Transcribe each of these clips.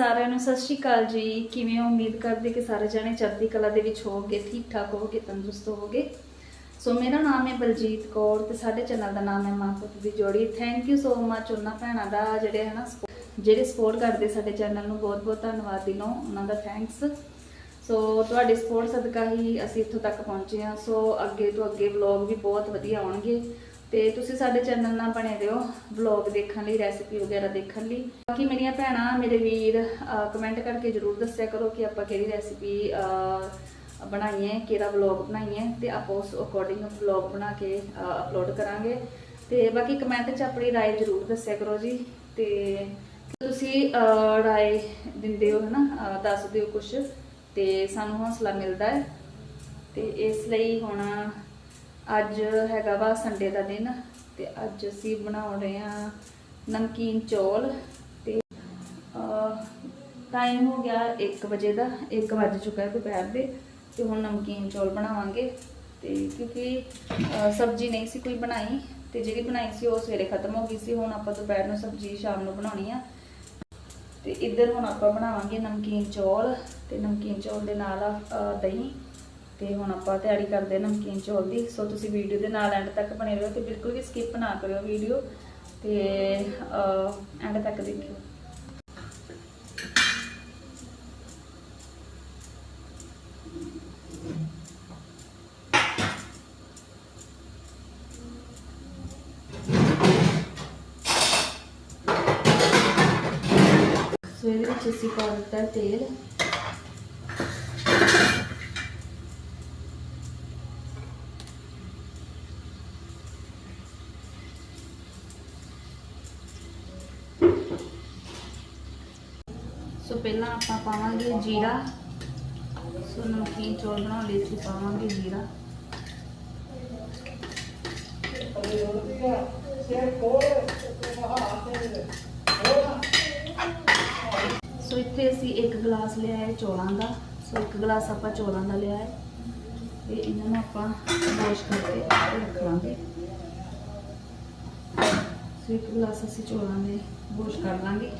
ਸਾਰਿਆਂ ਨੂੰ ਸਤਿ ਸ਼੍ਰੀ ਅਕਾਲ ਜੀ। ਕਿਵੇਂ ਹੋ? ਉਮੀਦ ਕਰਦੇ ਕਿ ਸਾਰੇ ਜਾਣੇ ਚੜ੍ਹਦੀ ਕਲਾ ਦੇ ਵਿੱਚ ਹੋਵੋਗੇ ਠੀਕ ਠਾਕ ਹੋਵੋਗੇ, ਤੰਦਰੁਸਤ ਹੋਵੋਗੇ। ਸੋ ਮੇਰਾ ਨਾਮ ਹੈ ਬਲਜੀਤ ਕੌਰ ਤੇ ਸਾਡੇ ਚੈਨਲ ਦਾ ਨਾਮ ਹੈ ਮਾਂ ਪੁੱਤ ਦੀ ਜੋੜੀ। ਥੈਂਕ ਯੂ ਸੋ ਮਚ ਉਹਨਾਂ ਭੈਣਾਂ ਦਾ ਜਿਹੜੇ ਹਨਾ support- ਜਿਹੜੇ ਸਪੋਰਟ ਕਰਦੇ ਸਾਡੇ ਚੈਨਲ ਨੂੰ ਬਹੁਤ ਬਹੁਤ ਧੰਨਵਾਦ ਦਿਲੋਂ ਉਹਨਾਂ ਦਾ ਥੈਂਕਸ ਸੋ ਤੁਹਾਡੇ ਸਪੋਰਟ ਸਦਕਾ ਹੀ ਅਸੀਂ ਇੱਥੋਂ ਤੱਕ ਪਹੁੰਚੇ ਹਾਂ। ਸੋ ਅੱਗੇ ਤੋਂ ਅੱਗੇ ਵਲੌਗ ਵੀ ਬਹੁਤ ਵਧੀਆ ਆਉਣਗੇ। ਤੇ ਤੁਸੀਂ ਸਾਡੇ ਚੈਨਲ ਨਾਲ ਬਣੇ ਰਹੋ ਵਲੌਗ ਦੇਖਣ ਲਈ ਰੈਸਿਪੀ ਵਗੈਰਾ ਦੇਖਣ ਲਈ ਬਾਕੀ ਮੇਰੀਆਂ ਭੈਣਾਂ ਮੇਰੇ ਵੀਰ ਕਮੈਂਟ ਕਰਕੇ ਜਰੂਰ ਦੱਸਿਆ ਕਰੋ ਕਿ ਆਪਾਂ ਕਿਹੜੀ ਰੈਸਿਪੀ ਬਣਾਈ ਹੈ ਕਿਹੜਾ ਵਲੌਗ ਬਣਾਈ ਹੈ ਤੇ ਆਪਾਂ ਉਸ ਅਕੋਰਡਿੰਗ ਵਲੌਗ ਬਣਾ ਕੇ ਅਪਲੋਡ ਕਰਾਂਗੇ ਤੇ ਬਾਕੀ ਕਮੈਂਟ 'ਚ ਆਪਣੀ رائے ਜਰੂਰ ਦੱਸਿਆ ਕਰੋ ਜੀ ਤੇ ਤੁਸੀਂ ਅਹ, ਰਾਏ ਦਿੰਦੇ ਹੋ ਹਨਾ ਅਹ, ਦੱਸਦੇ ਹੋ ਕੁਝ ਤੇ ਸਾਨੂੰ ਹੌਸਲਾ ਮਿਲਦਾ ਹੈ ਤੇ ਇਸ ਲਈ ਹੁਣ ਅੱਜ ਹੈਗਾ ਵਾ ਸੰਡੇ ਦਾ ਦਿਨ ਤੇ ਅੱਜ ਅਸੀਂ ਬਣਾ ਰਹੇ ਹਾਂ ਨਮਕੀਨ ਚੌਲ ਤੇ ਟਾਈਮ ਹੋ ਗਿਆ 1 ਵਜੇ ਦਾ 1 ਵੱਜ ਚੁੱਕਾ ਹੈ ਦੁਪਹਿਰ ਦੇ ਤੇ ਹੁਣ ਨਮਕੀਨ ਚੌਲ ਬਣਾਵਾਂਗੇ ਤੇ ਕਿਉਂਕਿ ਸਬਜ਼ੀ ਨਹੀਂ ਸੀ ਕੋਈ ਬਣਾਈ ਤੇ ਜਿਹੜੀ ਬਣਾਈ ਸੀ ਉਹ ਸਵੇਰੇ ਖਤਮ ਹੋ ਗਈ ਸੀ, ਹੁਣ ਆਪਾਂ ਦੁਪਹਿਰ ਨੂੰ ਸਬਜ਼ੀ, ਸ਼ਾਮ ਨੂੰ ਬਣਾਉਣੀ ਆ। ਤੇ ਇੱਧਰ ਹੁਣ ਆਪਾਂ ਬਣਾਵਾਂਗੇ ਨਮਕੀਨ ਚੌਲ ਤੇ ਨਮਕੀਨ ਚੌਲ ਦੇ ਨਾਲ ਦਹੀਂ ਤੇ ਹੁਣ ਆਪਾਂ ਤਿਆਰੀ ਕਰਦੇ ਹਾਂ ਨਮਕੀਨ ਚੌਲ ਦੀ। ਸੋ ਤੁਸੀਂ ਵੀਡੀਓ ਦੇ ਨਾਲ ਐਂਡ ਤੱਕ ਬਣੇ ਰਹੋ ਤੇ ਬਿਲਕੁਲ ਵੀ ਸਕਿਪ ਨਾ ਕਰਿਓ ਵੀਡੀਓ ਤੇ ਐਂਡ ਤੱਕ ਦੇਖਿਓ। ਸੋ ਇਹਦੇ ਵਿੱਚ ਅਸੀਂ ਪਾ ਦਿੱਤਾ ਤੇਲ। ਪਹਿਲਾਂ ਆਪਾਂ ਪਾਵਾਂਗੇ ਜੀਰਾ। ਸੋ ਨਮਕੀਨ ਚੌਲ ਬਣਾਉਣ ਲਈ ਅਸੀਂ ਪਾਵਾਂਗੇ ਜੀਰਾ। ਸੋ ਇੱਥੇ ਅਸੀਂ ਇੱਕ ਗਲਾਸ ਲਿਆ ਹੈ ਚੌਲਾਂ ਦਾ। ਸੋ ਇੱਕ ਗਲਾਸ ਆਪਾਂ ਚੌਲਾਂ ਦਾ ਲਿਆ ਹੈ। ਤੇ ਇਹਨਾਂ ਨੂੰ ਆਪਾਂ ਵਾਸ਼ ਕਰਕੇ ਰੱਖ ਲਾਂਗੇ ਸੋ ਇੱਕ ਗਲਾਸ ਅਸੀਂ ਚੌਲਾਂ ਦੇ ਵਾਸ਼ ਕਰ ਲਾਂਗੇ।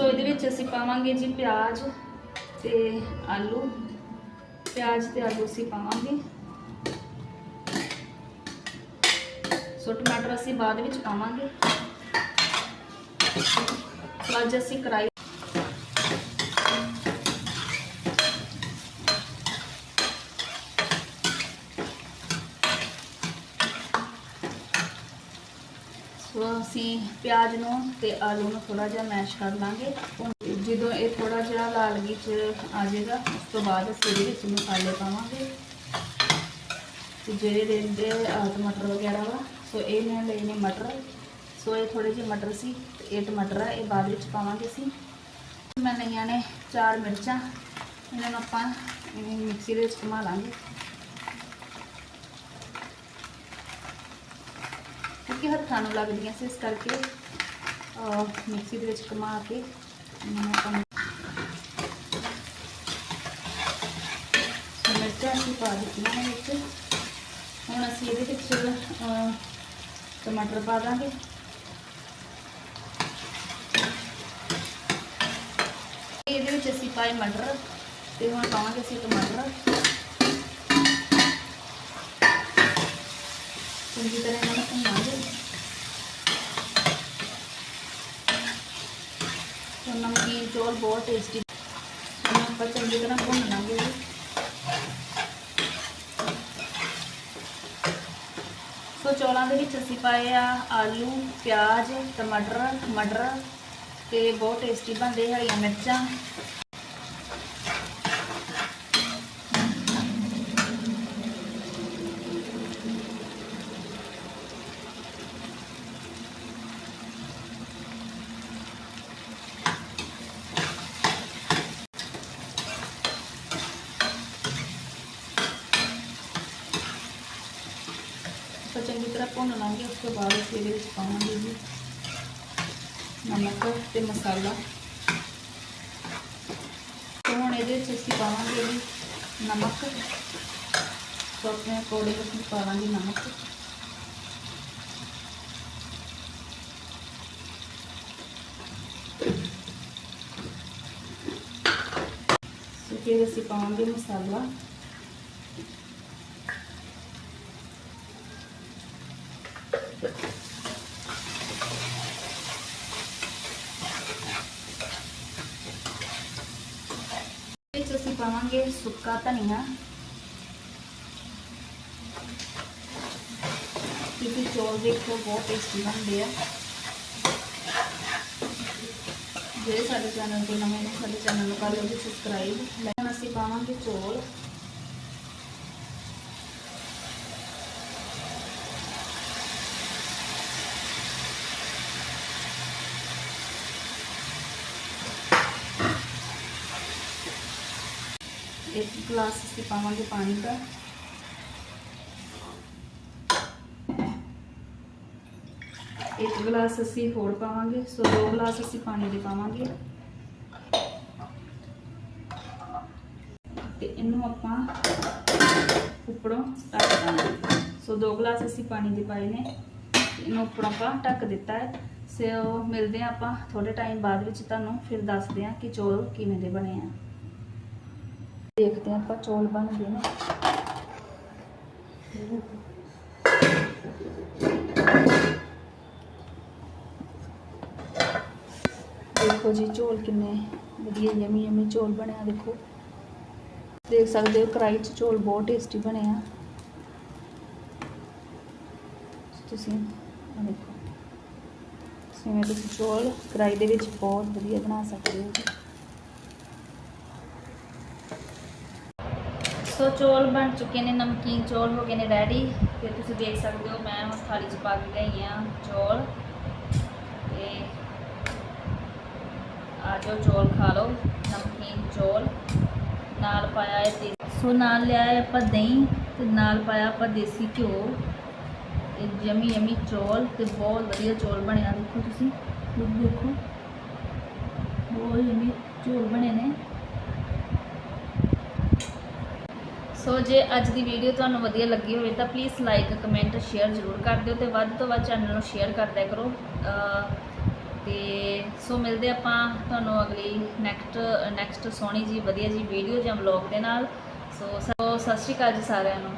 ਸੋ ਇਹਦੇ ਵਿੱਚ ਅਸੀਂ ਪਾਵਾਂਗੇ ਜੀ ਪਿਆਜ਼ ਤੇ ਆਲੂ। ਪਿਆਜ਼ ਤੇ ਆਲੂ ਅਸੀਂ ਪਾਵਾਂਗੇ। ਸੋ ਟਮਾਟਰ ਅਸੀਂ ਬਾਅਦ ਵਿੱਚ ਪਾਵਾਂਗੇ। ਅੱਜ ਅਸੀਂ ਕੜਾਈ ਅਸੀਂ ਪਿਆਜ਼ ਨੂੰ ਤੇ ਆਲੂ ਨੂੰ ਥੋੜਾ ਜਿਹਾ ਮੈਸ਼ ਕਰ ਲਾਂਗੇ। ਜਦੋਂ ਇਹ ਥੋੜਾ ਜਿਹਾ ਲਾਲਗੀ ਚ ਆ ਜਾਏਗਾ, ਉਸ ਤੋਂ ਬਾਅਦ ਅਸੀਂ ਇਹਦੇ ਵਿੱਚ ਮਸਾਲੇ ਪਾਵਾਂਗੇ। ਤੇ ਜਿਹੜੇ ਰਹਿੰਦੇ ਟਮਾਟਰ ਵਗੈਰਾ ਵਾ, ਸੋ ਇਹ ਮੈਂ ਲਏ ਨੇ ਮਟਰ। ਸੋ ਇਹ ਥੋੜੇ ਜਿਹੇ ਮਟਰ ਸੀ ਤੇ ਇਹ ਟਮਾਟਰ ਆ, ਇਹ ਬਾਅਦ ਵਿੱਚ ਪਾਵਾਂਗੇ ਅਸੀਂ। ਮੈਂ ਲਈਆਂ ਨੇ ਚਾਰ ਮਿਰਚਾਂ। ਇਹਨਾਂ ਨੂੰ ਆਪਾਂ ਇਵੇਂ ਮਿਕਸੀ ਦੇ ਵਿੱਚ ਘੁਮਾ ਲਾਂਗੇ। ਕਿਉਂਕਿ ਹੱਥਾਂ ਨੂੰ ਲੱਗਦੀਆਂ ਸੀ ਇਸ ਕਰਕੇ ਮਿਕਸੀ ਦੇ ਵਿੱਚ ਘੁਮਾ ਕੇ ਇਹਨਾਂ ਆਪਾਂ ਮਿਰਚਾਂ ਅਸੀਂ ਪਾ ਦਿੱਤੀਆਂ ਨੇ ਵਿੱਚ। ਹੁਣ ਅਸੀਂ ਇਹਦੇ ਵਿੱਚ ਟਮਾਟਰ ਪਾ ਦਾਂਗੇ। ਇਹਦੇ ਵਿੱਚ ਅਸੀਂ ਪਾਏ ਮਟਰ ਤੇ ਹੁਣ ਪਾਵਾਂਗੇ ਅਸੀਂ ਟਮਾਟਰ। ਚੰਗੀ ਤਰ੍ਹਾਂ ਇਹਨਾਂ ਨੂੰ ਭੁੰਨਾਂਗੇ ਤੇ ਨਮਕੀਨ ਚੌਲ ਬਹੁਤ ਟੇਸਟੀ ਇਹਨਾਂ ਆਪਾਂ ਚੰਗੀ ਤਰ੍ਹਾਂ ਭੁੰਨ ਲਾਂਗੇ। ਜੀ ਸੋ ਚੌਲਾਂ ਦੇ ਵਿੱਚ ਅਸੀਂ ਪਾਏ ਆ ਆਲੂ, ਪਿਆਜ਼, ਟਮਾਟਰ, ਮਟਰ ਤੇ ਬਹੁਤ ਟੇਸਟੀ ਬਣਦੇ ਹਰੀਆਂ ਮਿਰਚਾਂ। ਆਪਾਂ ਚੰਗੀ ਤਰ੍ਹਾਂ ਭੁੰਨ ਲਾਂਗੇ, ਉਸ ਤੋਂ ਬਾਅਦ ਅਸੀਂ ਇਹਦੇ ਵਿੱਚ ਪਾਵਾਂਗੇ ਜੀ ਨਮਕ ਤੇ ਮਸਾਲਾ। ਤੇ ਹੁਣ ਇਹਦੇ ਵਿੱਚ ਅਸੀਂ ਪਾਵਾਂਗੇ ਜੀ ਨਮਕ। ਤੋਂ ਆਪਣੇ ਅਕੋਰਡਿੰਗ ਅਸੀਂ ਪਾਵਾਂਗੇ ਨਮਕ। ਫਿਰ ਅਸੀਂ ਪਾਵਾਂਗੇ ਮਸਾਲਾ। ਵਿੱਚ ਅਸੀਂ ਪਾਵਾਂਗੇ ਸੁੱਕਾ ਧਨੀਆ। ਕਿਉਂਕਿ ਚੌਲ ਦੇਖੋ ਬਹੁਤ ਟੇਸਟੀ ਬਣਦੇ ਆ। ਜਿਹੜੇ ਸਾਡੇ ਚੈਨਲ ਤੇ ਨਵੇਂ ਨੇ, ਸਾਡੇ ਚੈਨਲ ਨੂੰ ਕਰ ਲਓ ਜੀ ਸਬਸਕ੍ਰਾਈਬ ਹੁਣ ਅਸੀਂ ਪਾਵਾਂਗੇ ਚੌਲ। ਇੱਕ ਗਲਾਸ ਅਸੀਂ ਪਾਵਾਂਗੇ ਪਾਣੀ ਦਾ। ਇੱਕ ਗਲਾਸ ਅਸੀਂ ਹੋਰ ਪਾਵਾਂਗੇ, ਸੋ ਦੋ ਗਲਾਸ ਅਸੀਂ ਪਾਣੀ ਦੇ ਪਾਵਾਂਗੇ। ਤੇ ਇਹਨੂੰ ਆਪਾਂ ਉੱਪਰੋਂ ਢੱਕ ਦਾਂਗੇ। ਸੋ ਦੋ ਗਲਾਸ ਅਸੀਂ ਪਾਣੀ ਦੇ ਪਾਏ ਨੇ। ਇਹਨੂੰ ਉੱਪਰੋਂ ਆਪਾਂ ਢੱਕ ਦਿੱਤਾ ਹੈ। ਸੋ ਮਿਲਦੇ ਆ ਆਪਾਂ ਥੋੜੇ ਟਾਈਮ ਬਾਅਦ ਵਿੱਚ ਤੁਹਾਨੂੰ, ਫਿਰ ਦੱਸਦੇ ਆ ਕਿ ਚੌਲ ਕਿਵੇਂ ਦੇ ਬਣੇ ਆ। ਦੇਖਦੇ ਆ ਆਪਾਂ ਚੌਲ ਬਣਦੇ ਨੇ। ਦੇਖੋ ਜੀ ਚੌਲ ਕਿੰਨੇ ਵਧੀਆ ਯਮੀ ਯਮੀ ਚੌਲ ਬਣਿਆ, ਦੇਖੋ। ਦੇਖ ਸਕਦੇ ਹੋ ਕੜਾਈ 'ਚ ਚੌਲ ਬਹੁਤ ਟੇਸਟੀ ਬਣੇ ਆ। ਤੁਸੀਂ ਦੇਖੋ। ਜਿਵੇਂ ਤੁਸੀਂ ਚੌਲ ਕੜਾਈ ਦੇ ਵਿੱਚ ਬਹੁਤ ਵਧੀਆ ਬਣਾ ਸਕਦੇ ਹੋ। ਸੋ ਚੌਲ ਬਣ ਚੁੱਕੇ ਨੇ, ਨਮਕੀਨ ਚੌਲ ਹੋ ਗਏ ਨੇ ਰੈਡੀ ਤੇ ਤੁਸੀਂ ਦੇਖ ਸਕਦੇ ਹੋ, ਮੈਂ ਹੁਣ ਥਾਲੀ 'ਚ ਪਾ ਕੇ ਲਈ ਆ ਚੌਲ। ਤੇ ਆ ਜਾਓ, ਚੌਲ ਖਾ ਲਓ, ਨਮਕੀਨ ਚੌਲ। ਨਾਲ ਪਾਇਆ ਹੈ ਤੇ ਸੋ ਨਾਲ ਲਿਆ ਹੈ ਆਪਾਂ ਦਹੀਂ ਤੇ ਨਾਲ ਪਾਇਆ ਆਪਾਂ ਦੇਸੀ ਘਿਓ। ਤੇ ਯਮੀ ਯਮੀ ਚੌਲ ਤੇ ਬਹੁਤ ਵਧੀਆ ਚੌਲ ਬਣਿਆ ਦੇਖੋ ਤੁਸੀਂ, ਲੁੱਕ ਦੇਖੋ। ਬਹੁਤ ਜਮੀ ਚੌਲ ਬਣੇ ਨੇ। ਸੋ ਜੇ ਅੱਜ ਦੀ ਵੀਡੀਓ ਤੁਹਾਨੂੰ ਵਧੀਆ ਲੱਗੀ ਹੋਵੇ ਤਾਂ ਪਲੀਜ਼ ਲਾਈਕ ਕਮੈਂਟ ਸ਼ੇਅਰ ਜ਼ਰੂਰ ਕਰ ਦਿਓ ਤੇ ਵੱਧ ਤੋਂ ਵੱਧ ਚੈਨਲ ਨੂੰ ਸ਼ੇਅਰ ਕਰਦਿਆ ਕਰੋ। ਅਹ ਤੇ ਸੋ ਮਿਲਦੇ ਆਪਾਂ ਤੁਹਾਨੂੰ ਅਗਲੀ ਨੈਕਸਟ ਨੈਕਸਟ ਸੋਹਣੀ ਜੀ ਵਧੀਆ ਜੀ ਵੀਡੀਓ ਜਾਂ ਵਲੌਗ ਦੇ ਨਾਲ। ਸੋ ਸੋ ਸਤਿ ਸ਼੍ਰੀ ਅਕਾਲ ਜੀ ਸਾਰਿਆਂ ਨੂੰ।